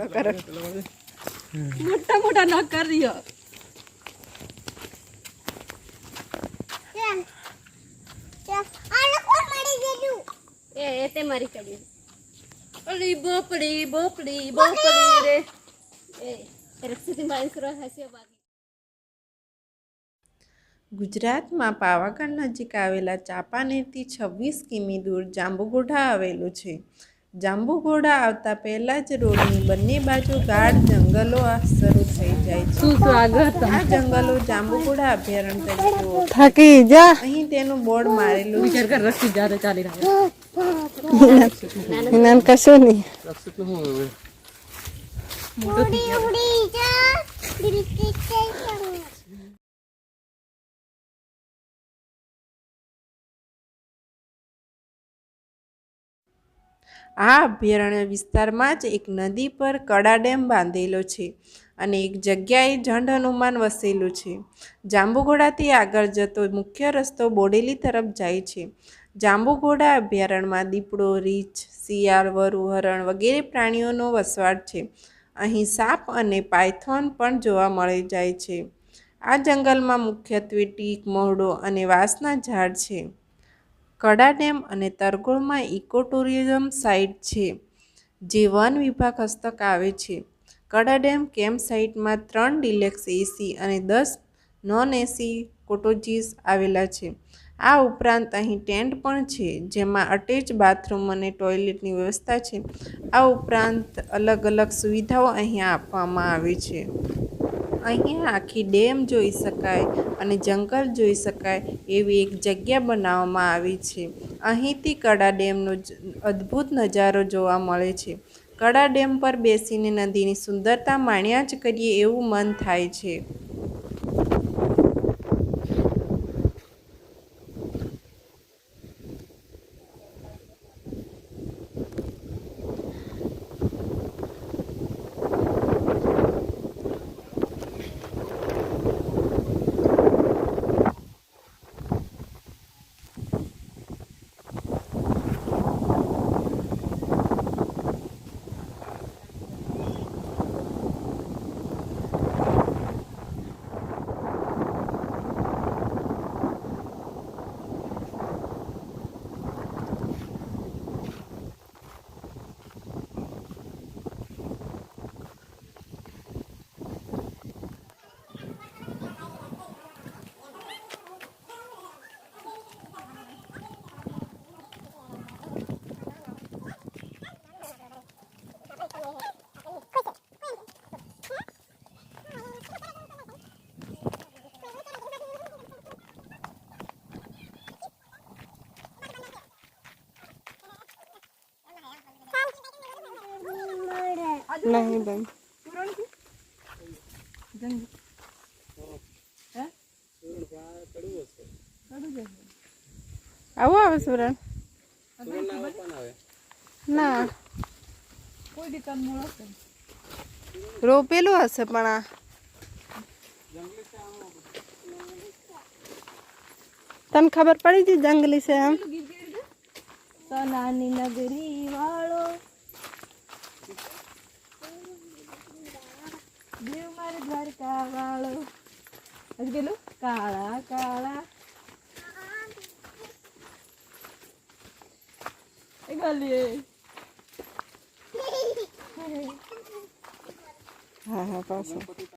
થોડો કરો. મોટા મોટા ન કર્યો એ એ તે મારી કરી અલી બોપડી બોપડી બોપડી રે. એ રક્ષિત માઇન્સ કરો હસ્યો બાકી. ગુજરાતમાં પાવાગઢ નજીક આવેલા ચાપાનેરથી છવ્વીસ કિમી દૂર જાંબુગોઢા આવેલું છે. જાંબુઘોડા આવતા પહેલા જ રોડની બંને બાજુ ગાઢ જંગલો આ શરૂ થઈ જાય છે. શું સ્વાગત આ જંગલો જાંબુઘોડા અભયારણ્ય તરીકે. થાકી જા. અહીં તેનું બોર્ડ મારેલું છે વિચાર કર રખી જારે ચાલી રહ્યા એના કશું નહીં. આ અભયારણ્ય વિસ્તારમાં જ એક નદી પર કડા ડેમ બાંધેલો છે અને એક જગ્યાએ જંડ હનુમાન વસેલું છે. જાંબુઘોડાથી આગળ જતો મુખ્ય રસ્તો બોડેલી તરફ જાય છે. જાંબુઘોડા અભયારણ્યમાં દીપડો, રીંછ, શિયાળ, વરુ, હરણ વગેરે પ્રાણીઓનો વસવાટ છે. અહીં સાપ અને પાયથોન પણ જોવા મળી જાય છે. આ જંગલમાં મુખ્યત્વે ટીક, મોરડો અને વાંસના ઝાડ છે. કડા ડેમ અને તરગોળમાં ઇકો ટુરિઝમ સાઇટ છે, જે વન વિભાગ હસ્તક આવે છે. કડા ડેમ કેમ્પ સાઇટમાં ત્રણ ડિલેક્સ એસી અને દસ નોન એસી કોટોજીસ આવેલા છે. આ ઉપરાંત અહીં ટેન્ટ પણ છે, જેમાં અટેચ બાથરૂમ અને ટોયલેટની વ્યવસ્થા છે. આ ઉપરાંત અલગ અલગ સુવિધાઓ અહીંયા આપવામાં આવે છે. અહીંયા આખી ડેમ જોઈ શકાય અને જંગલ જોઈ શકાય એવી એક જગ્યા બનાવવામાં આવી છે. અહીંથી કડા ડેમનો અદ્ભુત નજારો જોવા મળે છે. કડા ડેમ પર બેસીને નદીની સુંદરતા માણ્યા જ કરીએ એવું મન થાય છે. નહીં બેન આવું આવે સુરણ ના કોઈ દી તન મૂળ હશે રોપેલું હશે પણ આ તને ખબર પડી હતી જંગલી છે એમ સોનાની નગરી વાળો મારે દ્વારકા વાળો હજી પેલું કાળા કાળા એ ગલીએ હા હા પાછું